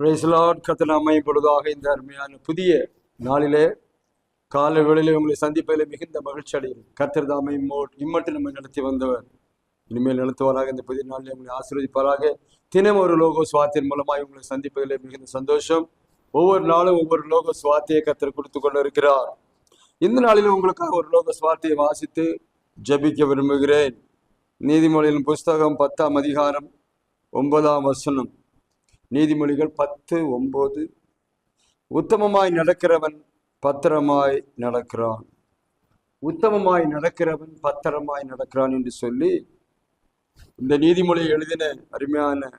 பிரைஸ்லாட் கத்தனாமை பொழுதாக இந்த அருமையான புதிய நாளிலே காலை வேளையிலே உங்களை சந்திப்பதில் மிகுந்த மகிழ்ச்சி அடையும் கர்த்தர் தாமை இம்மட்டு நம்மை நடத்தி வந்தவர். இனிமேல் நடத்துவாராக இந்த புதிய நாளில் உங்களை ஆசீர்வதிப்பாராக. தினம் ஒரு லோகோ சுவாத்தின் மூலமாக உங்களை சந்திப்பதிலே மிகுந்த சந்தோஷம். ஒவ்வொரு நாளும் ஒவ்வொரு லோக சுவாத்தியை கர்த்தர் கொடுத்து கொண்டு இருக்கிறார். இந்த நாளில் உங்களுக்காக ஒரு லோக சுவார்த்தையை வாசித்து ஜெபிக்க விரும்புகிறேன். நீதிமொழியின் புஸ்தகம் பத்தாம் அதிகாரம் ஒன்பதாம் வசனம். நீதிமொழிகள் பத்து ஒம்பது உத்தமமாய் நடக்கிறவன் பத்திரமாய் நடக்கிறான். உத்தமமாய் நடக்கிறவன் பத்திரமாய் நடக்கிறான் என்று சொல்லி இந்த நீதிமொழியை எழுதின அருமையான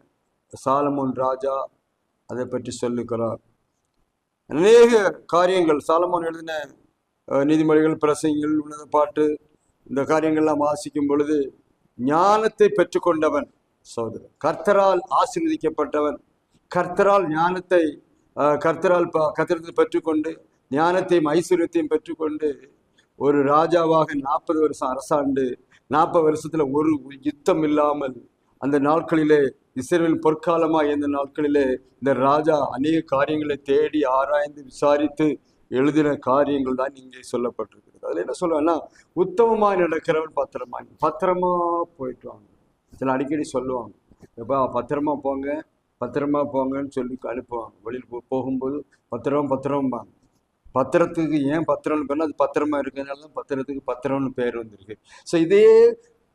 சாலமோன் ராஜா அதை பற்றி சொல்லுகிறார். அநேக காரியங்கள் சாலமோன் எழுதின நீதிமொழிகள் பிரசங்கள் உள்ளது பாட்டு இந்த காரியங்கள்லாம் வாசிக்கும் பொழுது ஞானத்தை பெற்றுக்கொண்டவன் சோதரன் கர்த்தரால் ஆசீர்வதிக்கப்பட்டவன் கர்த்தரால் ஞானத்தை கர்த்தரால் ப- கத்திரத்தை பெற்றுக்கொண்டு ஞானத்தையும் ஐஸ்வர்யத்தையும் பெற்றுக்கொண்டு ஒரு ராஜாவாக நாற்பது வருஷம் அரசாண்டு நாற்பது வருஷத்துல ஒரு யுத்தம் இல்லாமல் அந்த நாட்களிலே இஸ்ரேல் பொற்காலமாக இருந்த நாட்களிலே இந்த ராஜா அநேக காரியங்களை தேடி ஆராய்ந்து விசாரித்து எழுதின காரியங்கள் தான் இங்கே சொல்லப்பட்டிருக்கிறது. அதில் என்ன சொல்லுவேன்னா உத்தமமாக நடக்கிறவன் பத்திரமா பத்திரமா போயிட்டு வாங்க. சில அடிக்கடி சொல்லுவாங்க எப்பா பத்திரமா போங்க பத்திரமா போங்கன்னு சொல்லி அனுப்புவாங்க. வெளியில் போ போகும்போது பத்திரம் பத்திரம்பாங்க. பத்திரத்துக்கு ஏன் பத்திரம்னு பேர் அது பத்திரமா இருக்கிறதுனால தான் பத்திரத்துக்கு பத்திரம்னு பேர் வந்திருக்கு. ஸோ இதே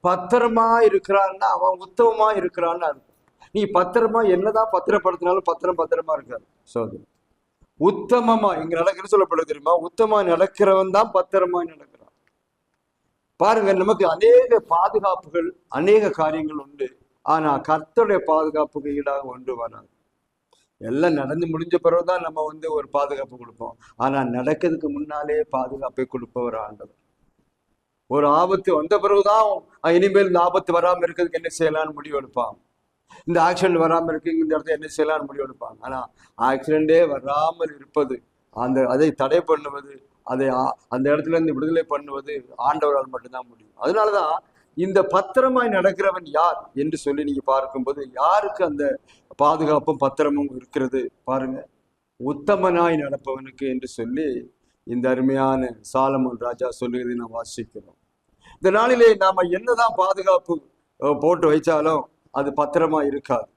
பத்திரமா இருக்கிறான்னா அவன் உத்தமமா இருக்கிறான்னு அர்த்தம். நீ பத்திரமா என்னதான் பத்திரப்படுத்தினாலும் பத்திரம் பத்திரமா இருக்காது. ஸோ அது உத்தமமா இங்க நடக்கிற சொல்லப்படுது தெரியுமா? உத்தமா நடக்கிறவன் தான் பத்திரமா நடக்கிறான். பாருங்க நமக்கு அநேக பாதுகாப்புகள் அநேக காரியங்கள் உண்டு. ஆனால் கர்த்தருடைய பாதுகாப்புக்கு ஈடாக ஒன்று வராது எல்லாம் நடந்து முடிஞ்ச பிறகுதான் நம்ம வந்து ஒரு பாதுகாப்பு கொடுப்போம். ஆனால் நடக்கிறதுக்கு முன்னாலே பாதுகாப்பை கொடுப்பவர் ஆண்டவர். ஒரு ஆபத்து வந்த பிறகுதான் இனிமேல் இந்த ஆபத்து வராமல் இருக்கிறதுக்கு என்ன செய்யலாம்னு முடிவு எடுப்பான். இந்த ஆக்சிடென்ட் வராமல் இருக்கு இந்த இடத்துல என்ன செய்யலாம்னு முடிவு எடுப்பாங்க ஆனால் ஆக்சிடென்டே வராமல் இருப்பது அந்த அதை தடை பண்ணுவது அதை ஆ- அந்த இடத்துல இருந்து விடுதலை பண்ணுவது ஆண்டவரால் மட்டும்தான் முடியும். அதனாலதான் இந்த பத்திரமாய் நடக்கிறவன் யார் என்று சொல்லி நீங்க பார்க்கும்போது யாருக்கு அந்த பாதுகாப்பும் பத்திரமும் இருக்கிறது பாருங்க. உத்தமனாய் நடப்பவனுக்கு என்று சொல்லி இந்த அருமையான சாலமன் ராஜா சொல்லுகிறதை நாம் வாசிக்கிறோம். இந்த நாளிலே நாம என்னதான் பாதுகாப்பு போட்டு வைச்சாலும் அது பத்திரமா இருக்காது.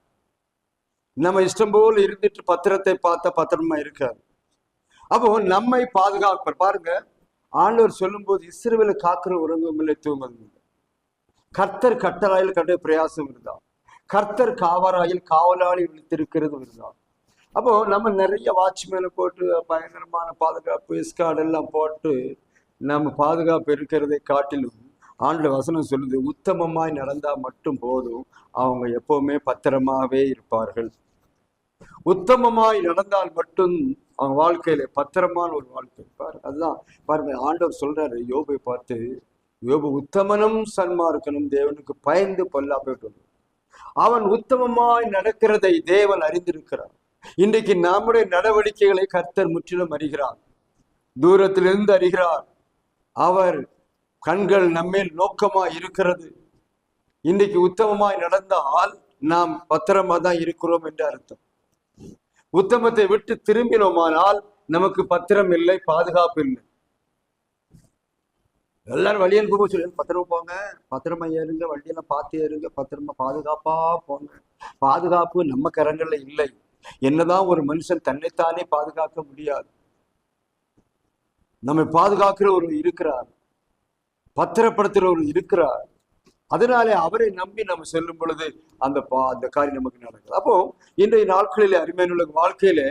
நம்ம இஷ்டம் போல் இருந்துட்டு பத்திரத்தை பார்த்தா பத்திரமா இருக்காது. அப்போ நம்மை பாதுகாப்பார் பாருங்க. ஆண்டவர் சொல்லும்போது இஸ்ரவேலை காக்கிற உறங்கும் இல்லை. கர்த்தர் கட்டளாயில் கண்டு பிரயாசம் இருந்தான் கர்த்தர் காவராயில் காவலாளி விழித்திருக்கிறது இருந்தான் அப்போ நம்ம நிறைய வாட்ச்மேனை போட்டு பயங்கரமான பாதுகாப்பு எஸ்கார்டு எல்லாம் போட்டு நம்ம பாதுகாப்பு இருக்கிறதை காட்டிலும் ஆண்டு வசனம் சொல்லுது உத்தமமாய் நடந்தா மட்டும் போதும். அவங்க எப்பவுமே பத்திரமாவே இருப்பார்கள். உத்தமமாய் நடந்தால் மட்டும் அவங்க வாழ்க்கையில பத்திரமான ஒரு வாழ்க்கை இருப்பார். அதுதான் பாருங்க ஆண்டவர் சொல்றாரு யோபை பார்த்து யோபு உத்தமனும் சன்மார்க்கனும் தேவனுக்கு பயந்து பொல்லா போயிட்டு அவன் உத்தமமாய் நடக்கிறதை தேவன் அறிந்திருக்கிறார். இன்றைக்கு நம்முடைய நடவடிக்கைகளை கர்த்தர் முற்றிலும் அறிகிறார். தூரத்திலிருந்து அறிகிறார். அவர் கண்கள் நம்மேல் நோக்கமா இருக்கிறது. இன்றைக்கு உத்தமமாய் நடந்தால் நாம் பத்திரமா தான் இருக்கிறோம் என்று அர்த்தம். உத்தமத்தை விட்டு திரும்பினோமானால் நமக்கு பத்திரம் இல்லை பாதுகாப்பு இல்லை. எல்லாரும் வழி அனுப்ப சொல்லி பத்திரமா போங்க. பத்திரமா ஏறுங்க. வண்டியெல்லாம் பார்த்து ஏறுங்க. பத்திரமா பாதுகாப்பா போங்க. பாதுகாப்பு நம்ம கரங்கள்ல இல்லை. என்னதான் ஒரு மனுஷன் தன்னைத்தானே பாதுகாக்க முடியாது. நம்மை பாதுகாக்கிற ஒரு இருக்கிறார். பத்திரப்படுத்துகிற ஒரு இருக்கிறார். அதனாலே அவரை நம்பி நம்ம செல்லும் பொழுது அந்த பா அந்த காரியம் நமக்கு நடக்குது. அப்போ இன்றைய நாட்களிலே அருமையான வாழ்க்கையிலே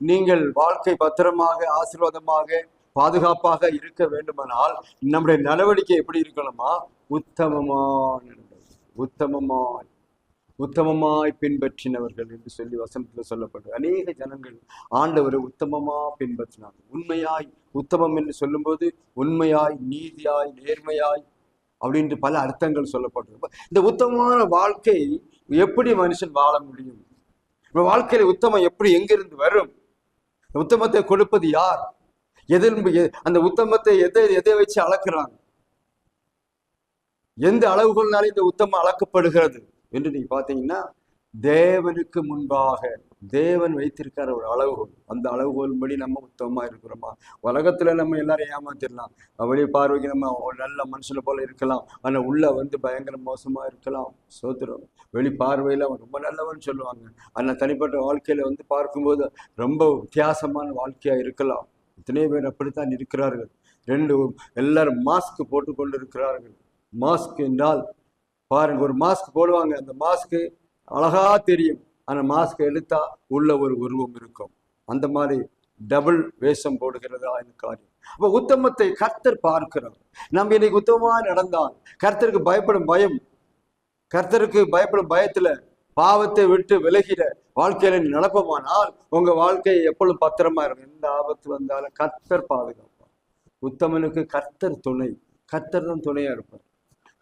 நீங்கள் வாழ்க்கை பத்திரமாக ஆசீர்வாதமாக பாதுகாப்பாக இருக்க வேண்டுமானால் நம்முடைய நடவடிக்கை எப்படி இருக்கணுமா? உத்தமமான உத்தமமாய். உத்தமமாய் பின்பற்றினவர்கள் என்று சொல்லி வசனத்துல சொல்லப்பட்டது அநேக ஜனங்கள் ஆண்டவரை உத்தமமா பின்பற்றினாங்க உண்மையாய் உத்தமம் என்று சொல்லும்போது உண்மையாய் நீதியாய் நேர்மையாய் அப்படின்ட்டு பல அர்த்தங்கள் சொல்லப்பட்டது இந்த உத்தமமான வாழ்க்கை எப்படி மனுஷன் வாழ முடியும்? நம்ம வாழ்க்கையில உத்தமம் எப்படி எங்கிருந்து வரும்? உத்தமத்தை கொடுப்பது யார்? எதிர்ப்பு எ- அந்த உத்தமத்தை எதை எதை வச்சு அளக்குறாங்க எந்த அளவுகள்னால இந்த உத்தமம் அளக்கப்படுகிறது? என்று நீங்க பாத்தீங்கன்னா தேவனுக்கு முன்பாக தேவன் வைத்திருக்கிற ஒரு அளவுகோல். அந்த அளவுகோல்படி நம்ம உத்தமமா இருக்கிறோமா? உலகத்துல நம்ம எல்லாரும் ஏமாத்திடலாம். வெளி பார்வைக்கு நம்ம ஒரு நல்ல மனுஷனை போல இருக்கலாம். ஆனா உள்ள வந்து பயங்கர மோசமா இருக்கலாம். சோத்திரம். வெளி பார்வையில அவன் ரொம்ப நல்லவன் சொல்லுவாங்க. ஆனா தனிப்பட்ட வாழ்க்கையில வந்து பார்க்கும்போது ரொம்ப வித்தியாசமான வாழ்க்கையா இருக்கலாம். எத்தனை பேர் அப்படித்தான் இருக்கிறார்கள். ரெண்டு எல்லாரும் மாஸ்க் போட்டுக்கொண்டு இருக்கிறார்கள் மாஸ்க் என்றால் பாருங்க ஒரு மாஸ்க் போடுவாங்க. அந்த மாஸ்க்கு அழகா தெரியும். ஆனால் மாஸ்க் எடுத்தா உள்ள ஒரு உருவம் இருக்கும். அந்த மாதிரி டபுள் வேஷம் போடுகிறதா இந்த காரியம். அப்போ உத்தமத்தை கர்த்தர் பார்க்கிறார். நம்ம இன்னைக்கு உத்தமமாக நடந்தால் கர்த்தருக்கு பயப்படும் பயம். கர்த்தருக்கு பயப்படும் பயத்தில் பாவத்தை விட்டு விலகிட வாழ்க்கையில நீ நடப்பமானால் உங்க வாழ்க்கை எப்பொழுதும் பத்திரமா இருக்கும் எந்த ஆபத்து வந்தாலும் கர்த்தர் பாதுகாப்பார். உத்தமனுக்கு கர்த்தர் துணை. கர்த்தர் தான் துணையா இருப்பார்.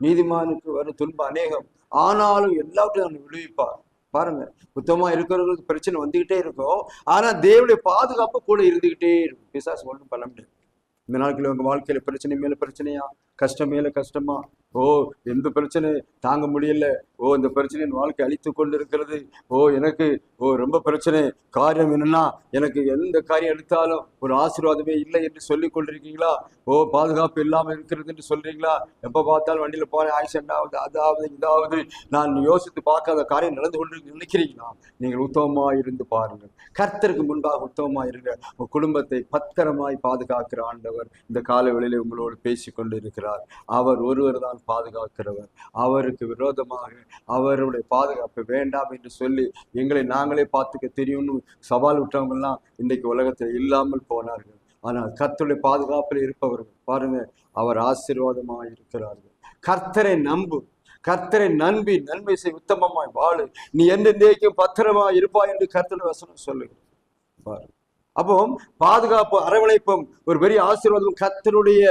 நீதிமானுக்கு வரும் துன்பம் அநேகம். ஆனாலும் எல்லாவற்றையும் அவனை விடுவிப்பார். பாருங்க உத்தமா இருக்கிறவங்களுக்கு பிரச்சனை வந்துகிட்டே இருக்கும். ஆனா தேவனுடைய பாதுகாப்பு கூட இருந்துகிட்டே இருக்கும். பிசாசு ஒன்றும் பண்ண முடியாது. இந்த நாட்களில் உங்க வாழ்க்கையில பிரச்சனை மேல பிரச்சனையா? கஷ்டம் மேல கஷ்டமா? ஓ எந்த பிரச்சனை? தாங்க முடியல. ஓ இந்த பிரச்சனை என் வாழ்க்கை அழித்து கொண்டு இருக்கிறது ஓ எனக்கு ஓ ரொம்ப பிரச்சனை. காரியம் என்னன்னா எனக்கு எந்த காரியம் எடுத்தாலும் ஒரு ஆசீர்வாதமே இல்லை என்று சொல்லி கொண்டிருக்கீங்களா? ஓ பாதுகாப்பு இல்லாம இருக்கிறது என்று சொல்றீங்களா? எப்ப பார்த்தாலும் வண்டியில போறேன் ஆக்சிடென்ட் ஆகுது அதாவது இதாவது. நான் யோசித்து பார்க்காத காரியம் நடந்து கொண்டு நினைக்கிறீங்களா? நீங்கள் உத்தமமாக இருந்து பாருங்கள். கர்த்தருக்கு முன்பாக உத்தமமாக இருங்க. உங்கள் குடும்பத்தை பத்திரமாய் பாதுகாக்கிற ஆண்டவர் இந்த கால வேளையிலே உங்களோடு பேசி கொண்டு இருக்கிறார். அவர் ஒருவர் தான் பாதுகாக்கிறவர். அவருக்கு விரோதமாக அவருடைய பாதுகாப்பு வேண்டாம் என்று சொல்லி எங்களை நாங்களே பார்த்துக்க தெரியும்னு சவால் விட்டவங்கெல்லாம் இன்றைக்கு உலகத்தில் இல்லாமல் போனார்கள். ஆனால் கர்த்தருடைய பாதுகாப்பில் இருப்பவர்கள் பாருங்க அவர் ஆசீர்வாதமாக இருக்கிறார்கள். கர்த்தரை நம்பு. கர்த்தரை நம்பி நன்மை செய் உத்தமமாய் வாழு. நீ என்றென்றைக்கும் பத்திரமா இருப்பாய் என்று கர்த்தர் வசனம் சொல்லுகிறது. பாரு அப்போ பாதுகாப்பு அரவணைப்பும் ஒரு பெரிய ஆசீர்வாதம் கர்த்தருடைய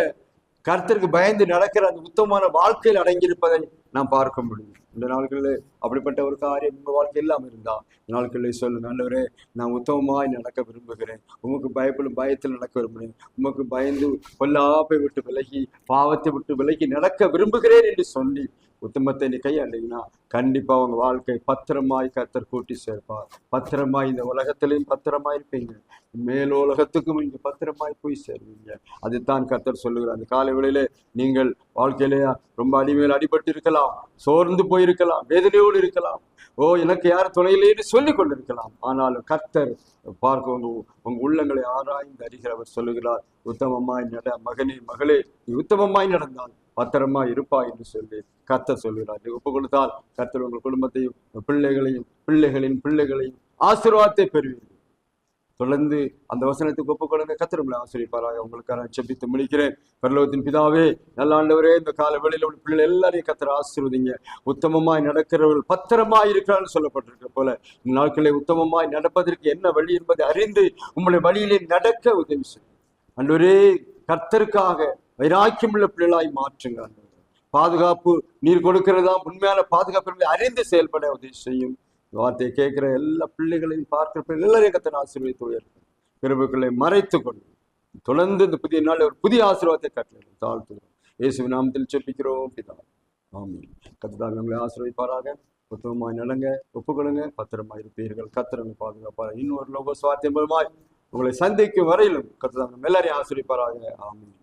கர்த்தருக்கு பயந்து நடக்கிற அந்த உத்தமமான வாழ்க்கையில் அடங்கியிருப்பதை நாம் பார்க்க முடியும். இந்த நாட்களில் அப்படிப்பட்ட ஒரு காரியம் உங்கள் வாழ்க்கை இல்லாமல் இருந்தா இந்த நாட்களில் சொல்லுங்க நல்லவரே நான் உத்தமமாய் நடக்க விரும்புகிறேன். உமக்கு பயப்படும் பயத்தில் நடக்க விரும்புகிறேன். உமக்கு பயந்து கொல்லாப்பை விட்டு விலகி பாவத்தை விட்டு விலகி நடக்க விரும்புகிறேன் என்று சொல்லி உத்தமத்தை நீ கையாண்டீங்கன்னா கண்டிப்பாக உங்கள் வாழ்க்கை பத்திரமாய் கர்த்தர் கூட்டி சேர்ப்பார். பத்திரமாய் இந்த உலகத்திலையும் பத்திரமாய் இருப்பீங்க. மேலோலகத்துக்கும் இங்கே பத்திரமாய் போய் சேருவீங்க. அதுதான் கர்த்தர் சொல்லுகிறார். அந்த காலை வேளையிலே நீங்கள் வாழ்க்கையிலே ரொம்ப அடிமையில் அடிபட்டு இருக்கலாம் சோர்ந்து போயிருக்கலாம் வேதனையோடு இருக்கலாம். ஓ எனக்கு யார் துணையிலேன்னு சொல்லி கொண்டிருக்கலாம். ஆனாலும் கர்த்தர் பார்க்க உங்க உங்க உள்ளங்களை ஆராய்ந்து அறிகிறவர் சொல்லுகிறார் உத்தமமாய் நட மகனே மகளே நீ உத்தமமாய் நடந்தால் பத்திரமா இருப்பா என்று சொல்லி கர்த்தர் சொல்கிறார் நீ ஒப்பு கொடுத்தால் கர்த்தர் உங்கள் குடும்பத்தையும் பிள்ளைகளையும் பிள்ளைகளின் பிள்ளைகளையும் ஆசீர்வாதத்தை பெறுவீர்கள் தொடர்ந்து அந்த வசனத்துக்கு ஒப்பு கொடுங்க. கர்த்தர் ஆசிரியப்பாராக உங்களுக்காக செபித்து முடிக்கிறேன். பரலோகத்தின் பிதாவே நல்ல ஆண்டவரே இந்த கால வேளையில் உள்ள பிள்ளைகள் எல்லாரையும் கத்திர ஆசிர்வதிங்க. உத்தமமாய் நடக்கிறவர்கள் பத்திரமாய் இருக்கிறான்னு சொல்லப்பட்டிருக்க போல இந்த நாட்களை உத்தமமாய் நடப்பதற்கு என்ன வழி என்பதை அறிந்து உங்களுடைய வழியிலே நடக்க உதவி செய்யும் அன்றொரே கர்த்தருக்காக வைராக்கியமுள்ள பிள்ளைகளாய் மாற்றுங்க பாதுகாப்பு நீர் கொடுக்கிறதா உண்மையான பாதுகாப்பு என்பதை அறிந்து செயல்பட உதவி செய்யும். வார்த்தையை கேட்கிற எல்லா பிள்ளைகளையும் பார்க்கிற பிள்ளைகள் எல்லாரையும் கத்தனை ஆசீர்வதித்து உயர்த்தும் கிருபைகளை மறைத்து கொண்டு தொடர்ந்து இந்த புதிய நாள் ஒரு புதிய ஆசீர்வாதத்தை கட்டளை தாழ்த்துகிறோம் இயேசு நாமத்தில் செப்பிக்கிறோம் பிதா ஆமென். கத்ததால் உங்களை ஆசீர்வதிப்பாராக. புத்தகமாய் நடங்க ஒப்புக்கொள்ளுங்க பத்திரமாய் இருப்பீர்கள். கத்திரங்க பாதுகாப்பாக இன்னொரு லோக சுவார்த்தியம் மூலமாய் உங்களை சந்திக்கும் வரையிலும் கத்ததாங்க எல்லாரையும் ஆசிரியப்பாராக ஆமீன்.